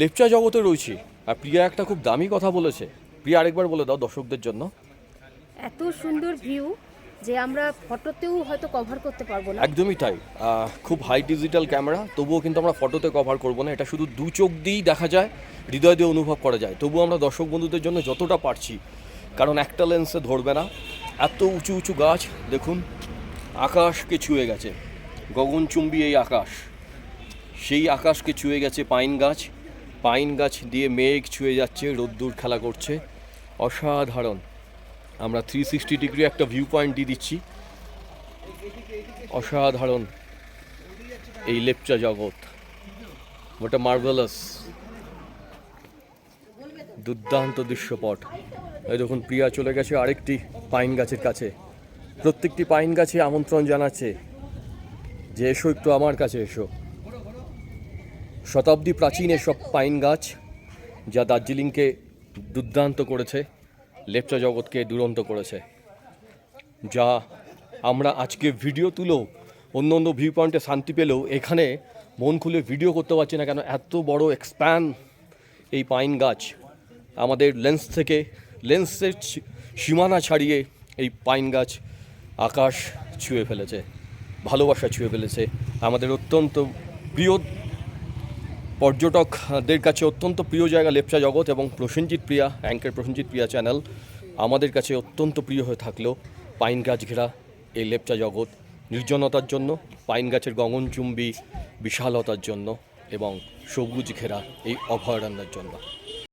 লেপচা জগতে রয়েছি। আর প্রিয়া একটা খুব দামি কথা বলেছে। প্রিয়া আরেকবার বলে দাও দর্শকদের জন্য। এত সুন্দর ভিউ যে আমরা ফটোতেও হয়তো কভার করতে পারব না। একদমই তাই। খুব হাই ডিজিটাল ক্যামেরা তবুও কিন্তু আমরা ফটোতে কভার করব না। এটা শুধু দু চোখ দিয়েই দেখা যায় হৃদয় দিয়ে অনুভব করা যায়। তবুও আমরা দর্শক বন্ধুদের জন্য যতটা পারছি কারণ একটা লেন্সে ধরবে না। এত উঁচু উঁচু গাছ দেখুন আকাশকে ছুঁয়ে গেছে। গগনচুম্বী এই আকাশ সেই আকাশকে ছুঁয়ে গেছে পাইন গাছ। পাইন গাছ দিয়ে মেঘ ছুঁয়ে যাচ্ছে, রোদ্দুর খেলা করছে। অসাধারণ। আমরা থ্রি সিক্সটি ডিগ্রি একটা ভিউ পয়েন্ট দিয়ে দিচ্ছি। অসাধারণ এই লেপচা জগৎ। ওটা মার্ভেলাস দুর্দান্ত দৃশ্যপট। এই দেখুন, প্রিয়া চলে গেছে আরেকটি পাইন গাছের কাছে। প্রত্যেকটি পাইন গাছে আমন্ত্রণ জানাচ্ছে। যে এসো একটু আমার কাছে এসো। শতাব্দী প্রাচীন এসব পাইন গাছ যা দার্জিলিংকে দুর্দান্ত করেছে, লেপচা জগৎকে দুরন্ত করেছে, যা আমরা আজকে ভিডিও তুলেও, অন্য অন্য ভিউ পয়েন্টে শান্তি পেলেও এখানে মন খুলে ভিডিও করতে পারছি না কেন এত বড় এক্সপ্যান এই পাইন গাছ আমাদের লেন্স থেকে লেন্সের সীমানা ছাড়িয়ে এই পাইন গাছ আকাশ ছুঁয়ে ফেলেছে, ভালোবাসা ছুঁয়ে ফেলেছে, আমাদের অত্যন্ত প্রিয় পর্যটকদের কাছে অত্যন্ত প্রিয় জায়গা লেপচা জগৎ এবং প্রসেনজিৎ প্রিয়া অ্যাঙ্কের প্রসেনজিৎ প্রিয়া চ্যানেল আমাদের কাছে অত্যন্ত প্রিয় হয়ে থাকলেও পাইন গাছ ঘেরা এই লেপচা জগৎ নির্জনতার জন্য, পাইন গাছের গগনচুম্বী বিশালতার জন্য এবং সবুজ ঘেরা এই অভয়ারণ্যের জন্য।